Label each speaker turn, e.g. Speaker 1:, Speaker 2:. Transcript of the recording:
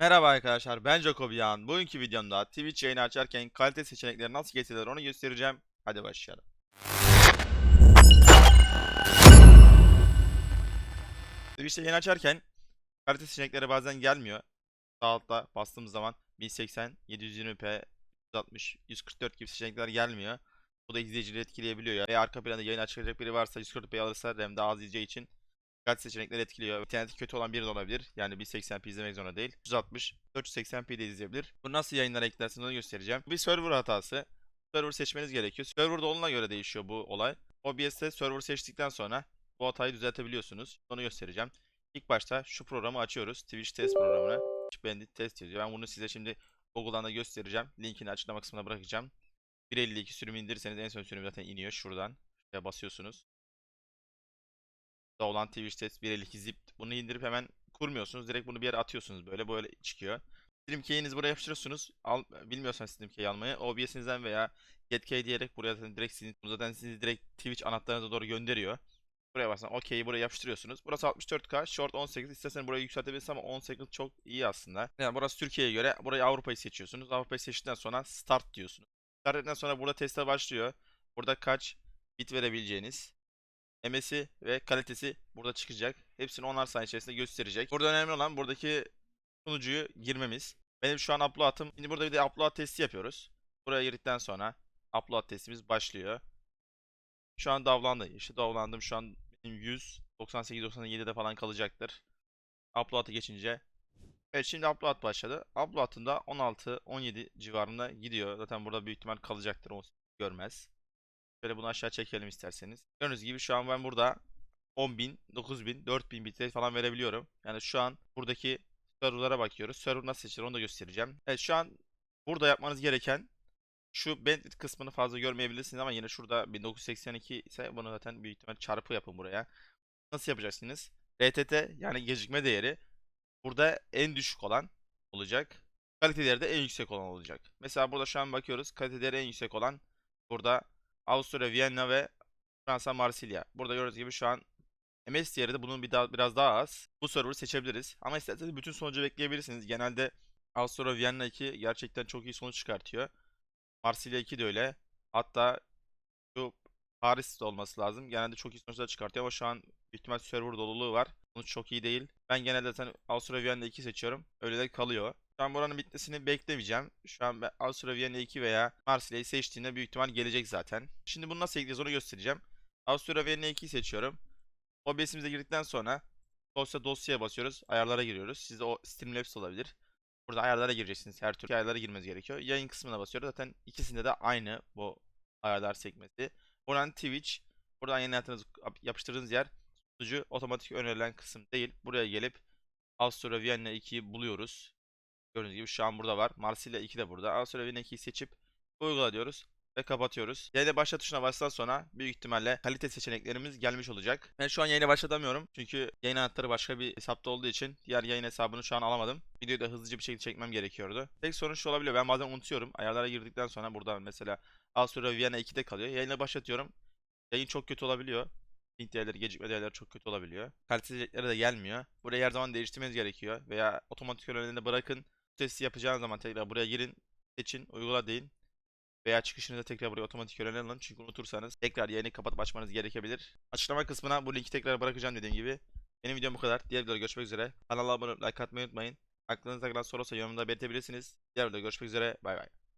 Speaker 1: Merhaba arkadaşlar ben Jacobian. Bugünkü videomda Twitch yayını açarken kalite seçenekleri nasıl getirilir onu göstereceğim. Hadi başlayalım. Twitch'te yayın açarken kalite seçenekleri bazen gelmiyor. Sağ altta bastığımız zaman 1080, 720p, 160, 144 gibi seçenekler gelmiyor. Bu da izleyicileri etkileyebiliyor ya. Ve arka planda yayın açacak biri varsa 140p alırsa RAM daha az izleyeceği için Dikkat seçenekleri etkiliyor. İnterneti kötü olan biri de olabilir. Yani 1080p izlemek zorunda değil. 160, 480p de izleyebilir. Bu nasıl yayınlara eklersiniz onu göstereceğim. Bir server hatası. Server seçmeniz gerekiyor. Server'da oluna göre değişiyor bu olay. OBS'te server seçtikten sonra bu hatayı düzeltebiliyorsunuz. Onu göstereceğim. İlk başta şu programı açıyoruz. Twitch test programını. Bandit test yazıyor. Ben bunu size şimdi Google'dan da göstereceğim. Linkini açıklama kısmına bırakacağım. 1.52 sürümü indirirseniz en son sürüm zaten iniyor şuradan. Şuraya basıyorsunuz da olan Twitch Test 1.52 zip bunu indirip hemen kurmuyorsunuz. Direkt bunu bir yere atıyorsunuz böyle böyle çıkıyor. StreamKey'inizi buraya yapıştırıyorsunuz. Al, bilmiyorsanız StreamKey almayı OBS'inizden veya GetKey diyerek buraya zaten direkt sizin zaten sizi direkt Twitch anahtarınıza doğru gönderiyor. Buraya basın OK'yi buraya yapıştırıyorsunuz. Burası 64K, short 18. İstersen burayı yükseltebilirsiniz ama 18 çok iyi aslında. Yani burası Türkiye'ye göre. Burayı Avrupa'yı seçiyorsunuz. Avrupa'yı seçtikten sonra start diyorsunuz. Start ettikten sonra burada teste başlıyor. Burada kaç bit verebileceğiniz, MS'i ve kalitesi burada çıkacak. Hepsini 10'ar saniye içerisinde gösterecek. Burada önemli olan buradaki sunucuyu girmemiz. Benim şu an upload'ım. Şimdi burada bir de upload testi yapıyoruz. Buraya girdikten sonra upload testimiz başlıyor. Şu an davlandı. İşte davlandım. Şu an benim 100 98-97'de falan kalacaktır. Upload'a geçince Evet şimdi upload başladı. Upload'ın da 16-17 civarında gidiyor. Zaten burada büyük ihtimal kalacaktır. O görmez. Şöyle bunu aşağı çekelim isterseniz. Gördüğünüz gibi şu an ben burada 10.000, 9.000, 4.000 bitrate falan verebiliyorum. Yani şu an buradaki serverlara bakıyoruz. Server nasıl seçilir onu da göstereceğim. Evet şu an burada yapmanız gereken şu bandwidth kısmını fazla görmeyebilirsiniz ama yine şurada 1982 ise bunu zaten büyük ihtimal çarpı yapın buraya. Nasıl yapacaksınız? RTT yani gecikme değeri burada en düşük olan olacak. Kalite değeri de en yüksek olan olacak. Mesela burada şu an bakıyoruz. Kalite değeri en yüksek olan burada Avusturya, Viyana ve Fransa, Marsilya. Burada gördüğünüz gibi şu an MS değeri de bunun bir daha, biraz daha az. Bu server'ı seçebiliriz. Ama isterseniz bütün sonucu bekleyebilirsiniz. Genelde Avusturya, Viyana 2 gerçekten çok iyi sonuç çıkartıyor. Marsilya 2 de öyle. Hatta şu Paris'te olması lazım. Genelde çok iyi sonuçlar çıkartıyor ama şu an ihtimal server doluluğu var. Sonuç çok iyi değil. Ben genelde zaten Avusturya, Viyana 2 seçiyorum. Öyle de kalıyor. Şu an buranın bitmesini beklemeyeceğim. Şu an ben Avusturya Viyana 2 veya Marsilya'yı seçtiğinde büyük ihtimal gelecek zaten. Şimdi bunu nasıl ekleyeceğiz onu göstereceğim. Avusturya Viyana 2'yi seçiyorum. OBS'imize girdikten sonra dosya dosyaya basıyoruz. Ayarlara giriyoruz. Sizde o Streamlabs olabilir. Burada ayarlara gireceksiniz. Her türlü ayarlara girmeniz gerekiyor. Yayın kısmına basıyoruz. Zaten ikisinde de aynı bu ayarlar sekmesi. Buradan Twitch. Buradan yayın hayatınızı yapıştırdığınız yer sunucu otomatik önerilen kısım değil. Buraya gelip Avusturya Viyana 2'yi buluyoruz. Gördüğünüz gibi şu an burada var. Marsilya 2 de burada. Avusturya Viyana 2'yi seçip uygula diyoruz ve kapatıyoruz. Yayına başla tuşuna bastıktan sonra büyük ihtimalle kalite seçeneklerimiz gelmiş olacak. Ben şu an yayına başlatamıyorum. Çünkü yayın anahtarı başka bir hesapta olduğu için diğer yayın hesabını şu an alamadım. Videoyu da hızlıca bir şekilde çekmem gerekiyordu. Tek sorun şu olabiliyor. Ben bazen unutuyorum. Ayarlara girdikten sonra burada mesela Avusturya Viyana 2'de kalıyor. Yayına başlatıyorum. Yayın çok kötü olabiliyor. Link değerleri, gecikme değerleri çok kötü olabiliyor. Kalite seçenekleri de gelmiyor. Burayı her zaman değiştirmeniz gerekiyor. Veya otomatik önerilerinde bırakın. Testi yapacağınız zaman tekrar buraya girin. Seçin, uygula deyin. Veya çıkışınızda tekrar buraya otomatik öğrenen alın. Çünkü unutursanız tekrar yayını kapatıp açmanız gerekebilir. Açıklama kısmına bu linki tekrar bırakacağım dediğim gibi. Benim videom bu kadar. Diğer videoda görüşmek üzere. Kanala abone olup like atmayı unutmayın. Aklınızda kalan soru olsa yorumda belirtebilirsiniz. Diğer videoda görüşmek üzere. Bay bay.